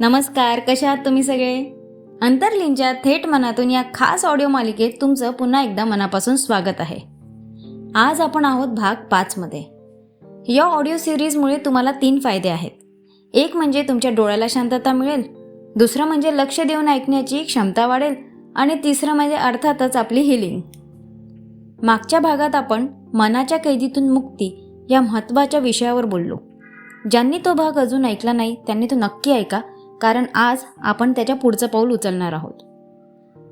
नमस्कार कशा आहात तुम्ही सगळे? अंतर्लिंच्या थेट मनातून या खास ऑडिओ मालिकेत तुमचं पुन्हा एकदा मनापासून स्वागत आहे. आज आपण आहोत भाग पाचमध्ये या ऑडिओ सिरीजमुळे तुम्हाला तीन फायदे आहेत. एक म्हणजे तुमच्या डोळ्याला शांतता मिळेल. दुसरं म्हणजे लक्ष देऊन ऐकण्याची क्षमता वाढेल. आणि तिसरं म्हणजे अर्थातच आपली हिलिंग मागच्या भागात आपण मनाच्या कैदीतून मुक्ती या महत्त्वाच्या विषयावर बोललो. ज्यांनी तो भाग अजून ऐकला नाही त्यांनी तो नक्की ऐका. कारण आज आपण त्याच्या पुढचं पाऊल उचलणार आहोत.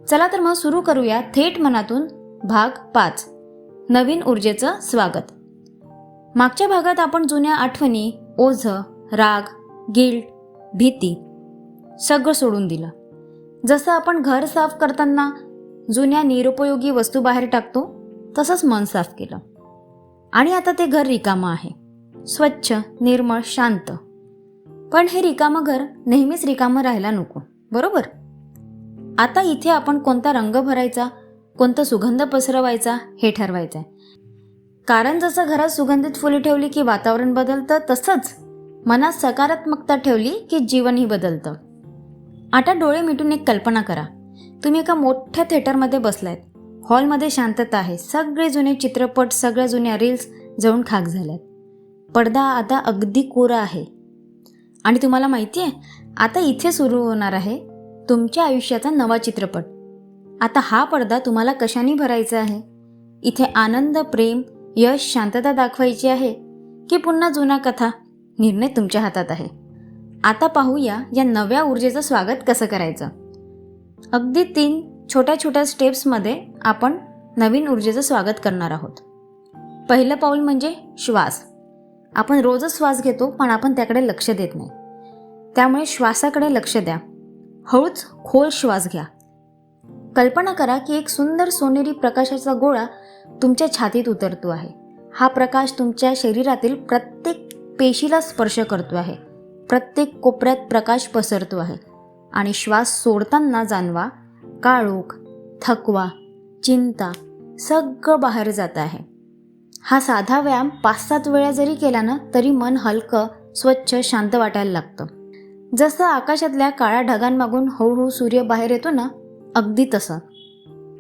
चला तर मग सुरू करूया थेट मनातून भाग पाच. नवीन ऊर्जेचं स्वागत. मागच्या भागात आपण जुन्या आठवणी ओझं राग गिल्ट भीती सगळं सोडून दिलं. जसं आपण घर साफ करताना जुन्या निरुपयोगी वस्तू बाहेर टाकतो तसंच मन साफ केलं. आणि आता ते घर रिकामं आहे. स्वच्छ निर्मळ शांत. पण हे रिकामं घर नेहमीच रिकामं राहायला नको बरोबर? आता इथे आपण कोणता रंग भरायचा कोणता सुगंध पसरवायचा हे ठरवायचं आहे कारण जसं घरात सुगंधित फुले ठेवली की वातावरण बदलतं तसंच मनात सकारात्मकता ठेवली की जीवनही बदलतं. आता डोळे मिटून एक कल्पना करा. तुम्ही एका मोठ्या थिएटरमध्ये बसलायत. हॉलमध्ये शांतता आहे. सगळे जुने चित्रपट सगळ्या जुन्या रील्स जळून खाक झाल्यात. पडदा आता अगदी कोरा आहे. आणि तुम्हाला माहिती आहे आता इथे सुरू होणार आहे तुमच्या आयुष्याचा नवा चित्रपट. आता हा पडदा तुम्हाला कशाने भरायचा आहे? इथे आनंद प्रेम यश शांतता दाखवायची आहे की पुन्हा जुना कथा निर्णय तुमच्या हातात आहे? आता पाहूया या नव्या ऊर्जेचं स्वागत कसं करायचं. अगदी तीन छोट्या छोट्या स्टेप्समध्ये आपण नवीन ऊर्जेचं स्वागत करणार आहोत. पहिलं पाऊल म्हणजे श्वास. आपण रोजच श्वास घेतो पण आपण त्याकडे लक्ष देत नाही. त्यामुळे श्वासाकडे लक्ष द्या. हळूच खोल श्वास घ्या. कल्पना करा की एक सुंदर सोनेरी प्रकाशाचा गोळा तुमच्या छातीत उतरतो आहे. हा प्रकाश तुमच्या शरीरातील प्रत्येक पेशीला स्पर्श करतो आहे. प्रत्येक कोपऱ्यात प्रकाश पसरतो आहे. आणि श्वास सोडताना जाणवा काळोख थकवा चिंता सगळं बाहेर जात आहे. हा साधा व्यायाम पाच सात वेळा जरी केला ना तरी मन हलकं स्वच्छ शांत वाटायला लागतं. जसं आकाशातल्या काळ्या ढगांमागून हळूहळू सूर्य बाहेर येतो ना अगदी तसं.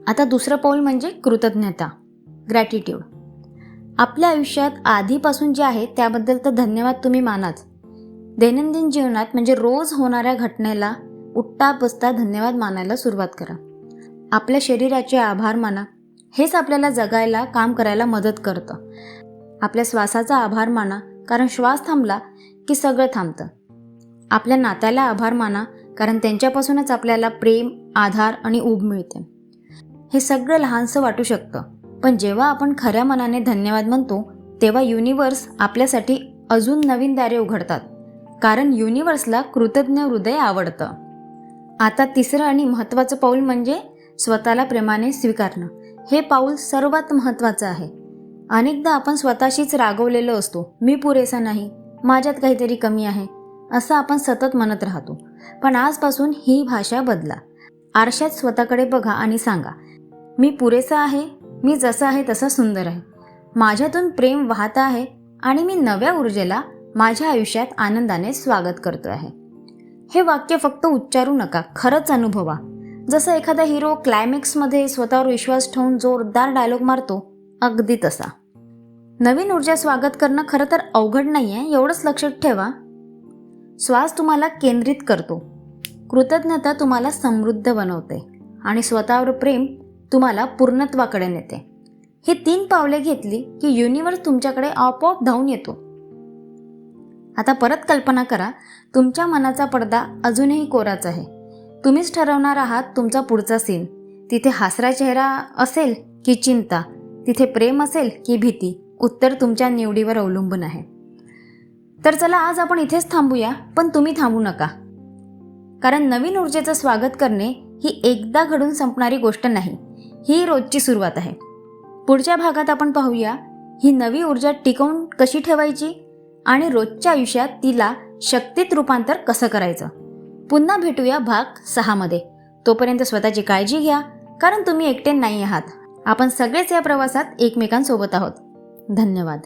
आता दुसरं पाऊल म्हणजे कृतज्ञता ग्रॅटिट्यूड आपल्या आयुष्यात आधीपासून जे आहे त्याबद्दल तर धन्यवाद तुम्ही मानाच. दैनंदिन जीवनात म्हणजे रोज होणाऱ्या घटनेला उठता बसता धन्यवाद मानायला सुरुवात करा. आपल्या शरीराचे आभार माना. हेच आपल्याला जगायला काम करायला मदत करतं. आपल्या श्वासाचा आभार माना कारण श्वास थांबला की सगळं थांबतं. आपल्या नात्याला आभार माना कारण त्यांच्यापासूनच आपल्याला प्रेम आधार आणि ऊब मिळते. हे सगळं लहानसं वाटू शकतं पण जेव्हा आपण खऱ्या मनाने धन्यवाद म्हणतो तेव्हा युनिवर्स आपल्यासाठी अजून नवीन दारे उघडतात कारण युनिवर्सला कृतज्ञ हृदय आवडतं. आता तिसरं आणि महत्त्वाचं पाऊल म्हणजे स्वतःला प्रेमाने स्वीकारणं. हे पाऊल सर्वात महत्त्वाचं आहे. अनेकदा आपण स्वतःशीच रागवलेलो असतो मी पुरेसा नाही माझ्यात काहीतरी कमी आहे असं आपण सतत म्हणत राहतो. पण आजपासून ही भाषा बदला. आरशात स्वतःकडे बघा आणि सांगा मी पुरेसा आहे मी जसं आहे तसा सुंदर आहे. माझ्यातून प्रेम वाहत आहे आणि मी नव्या ऊर्जेला माझ्या आयुष्यात आनंदाने स्वागत करतो आहे. हे वाक्य फक्त उच्चारू नका खरंच अनुभवा. जसं एखादा हिरो क्लायमॅक्समध्ये स्वतःवर विश्वास ठेवून जोरदार डायलॉग मारतो अगदी तसा. नवीन ऊर्जा स्वागत करणं खरं तर अवघड नाही आहे एवढंच लक्षात ठेवा. श्वास तुम्हाला केंद्रित करतो. कृतज्ञता तुम्हाला समृद्ध बनवते आणि स्वतःवर प्रेम तुम्हाला पूर्णत्वाकडे नेते. ही तीन पावले घेतली की युनिवर्स तुमच्याकडे आपोआप धावून येतो. आता परत कल्पना करा तुमच्या मनाचा पडदा अजूनही कोराच आहे. तुम्हीच ठरवणार आहात तुमचा पुढचा सीन. तिथे हासरा चेहरा असेल की चिंता तिथे प्रेम असेल की भीती उत्तर तुमच्या निवडीवर अवलंबून आहे. तर चला आज आपण इथेच थांबूया पण तुम्ही थांबू नका. कारण नवीन ऊर्जेचं स्वागत करणे ही एकदा घडून संपणारी गोष्ट नाही ही रोजची सुरुवात आहे. पुढच्या भागात आपण पाहूया ही नवी ऊर्जा टिकवून कशी ठेवायची आणि रोजच्या आयुष्यात तिला शक्तीत रूपांतर कसं करायचं? पुन्हा भेटूया भाग सहामध्ये तोपर्यंत स्वतःची काळजी घ्या कारण तुम्ही एकटे नाही आहात. आपण सगळेच या प्रवासात एकमेकांसोबत आहोत. धन्यवाद.